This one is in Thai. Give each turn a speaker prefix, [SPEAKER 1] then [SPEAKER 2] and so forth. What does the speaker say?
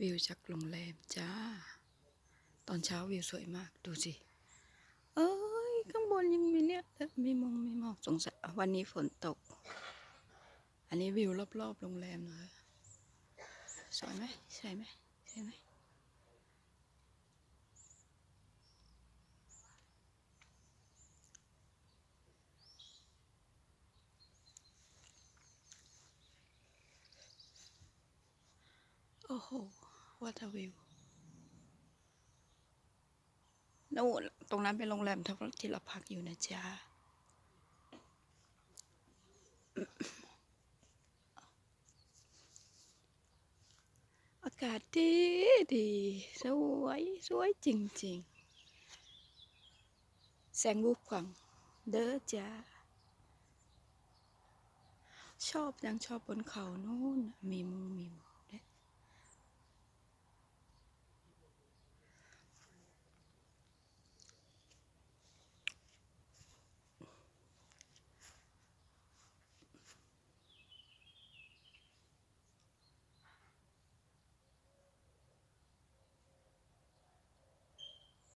[SPEAKER 1] วิวจากโรงแรมจ้า ตอนเช้าวิวสวยมากดูสิ เอ้ย ข้างบนยังมีเนี่ยมีมองมีหมอกสงสัยวันนี้ฝนตก อันนี้วิวรอบๆโรงแรมเลยสวยไหมใช่ไหมใช่ไหมโอ้โห วัตวิวนู่นตรงนั้นเป็นโรงแรมที่เราพักอยู่นะจ๊ะอากาศดีดีสวยสวยจริง ๆ แสงรูปขวัง เด้อจ้าชอบยังชอบบนเขานู่นมีมุงมีมอก